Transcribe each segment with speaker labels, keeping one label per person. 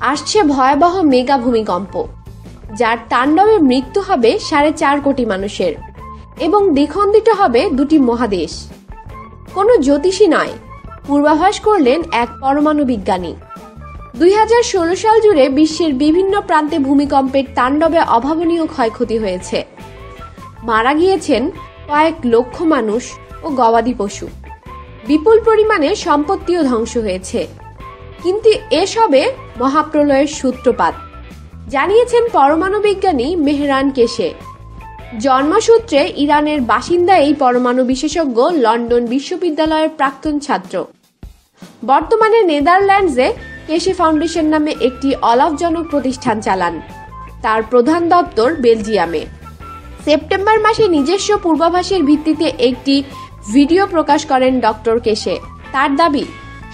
Speaker 1: আসছে ভয়াবহ মেগা ভূমিকম্প, যার তাণ্ডবে মৃত্যু হবে সাড়ে চার কোটি মানুষের এবং দ্বিখণ্ডিত হবে দুটি মহাদেশ। কোনো জ্যোতিষী নয়, পূর্বাভাস করলেন এক পরমাণু বিজ্ঞানী। দুই হাজার ষোলো সাল জুড়ে বিশ্বের বিভিন্ন প্রান্তে ভূমিকম্পের তাণ্ডবে অভাবনীয় ক্ষয়ক্ষতি হয়েছে। মারা গিয়েছেন কয়েক লক্ষ মানুষ ও গবাদি পশু। বিপুল পরিমাণে সম্পত্তিও ধ্বংস হয়েছে। কিন্তু এসবে মহাপ্রলয়ের সূত্রপাত। জানিয়েছেন পরমাণু বিজ্ঞানী মেহরান কেশে। জন্মসূত্রে ইরানের বাসিন্দা এই পরমাণু বিশেষজ্ঞ লন্ডন বিশ্ববিদ্যালয়ের প্রাক্তন ছাত্র। বর্তমানে নেদারল্যান্ডসে কেশে ফাউন্ডেশন নামে একটি অলাভজনক প্রতিষ্ঠান চালান। তার প্রধান দপ্তর বেলজিয়ামে। সেপ্টেম্বর মাসে নিজস্ব পূর্বাভাসের ভিত্তিতে একটি ভিডিও প্রকাশ করেন ডক্টর কেশে। তার দাবি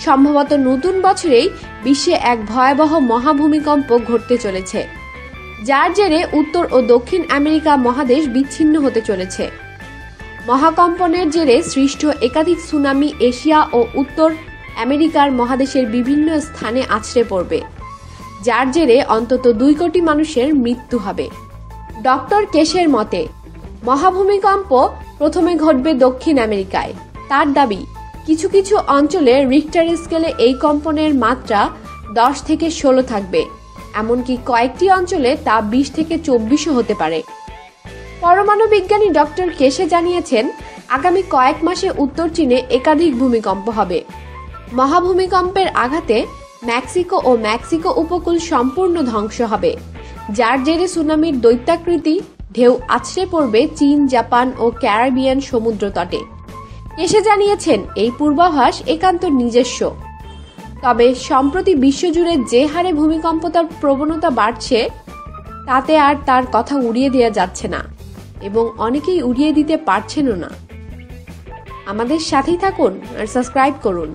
Speaker 1: সম্ভবত নতুন বছরেই বিশ্বে এক ভয়াবহ মহাভূমিকম্প ঘটতে চলেছে, যার জেরে উত্তর ও দক্ষিণ আমেরিকা মহাদেশ বিচ্ছিন্ন হতে চলেছে। মহাকম্পনের জেরে সৃষ্ট একাধিক সুনামি এশিয়া ও উত্তর আমেরিকার মহাদেশের বিভিন্ন স্থানে আছড়ে পড়বে, যার জেরে অন্তত দুই কোটি মানুষের মৃত্যু হবে। ডক্টর কেশের মতে, মহাভূমিকম্প প্রথমে ঘটবে দক্ষিণ আমেরিকায়। তার দাবি কিছু কিছু অঞ্চলে রিক্টার স্কেলে এই কম্পনের মাত্রা দশ থেকে ষোলো থাকবে। এমনকি কয়েকটি অঞ্চলে তা বিশ থেকে চব্বিশও হতে পারে। পরমাণু বিজ্ঞানী ডক্টর কেশে জানিয়েছেন, আগামী কয়েক মাসে উত্তর চীনে একাধিক ভূমিকম্প হবে। মহাভূমিকম্পের আঘাতে মেক্সিকো ও মেক্সিকো উপকূল সম্পূর্ণ ধ্বংস হবে, যার জেরে সুনামির দৈত্যাকৃতি, ঢেউ আছড়ে পড়বে চীন, জাপান ও ক্যারাবিয়ান সমুদ্র তটে এসে জানিয়েছেন, এই পূর্বাভাস একান্ত নিজস্ব। তবে সম্প্রতি বিশ্বজুড়ে যে হারে ভূমিকম্পতার প্রবণতা বাড়ছে, তাতে আর তার কথা উড়িয়ে দেওয়া যাচ্ছে না এবং অনেকেই উড়িয়ে দিতে পারছেনও না। আমাদের সাথেই থাকুন আর সাবস্ক্রাইব করুন।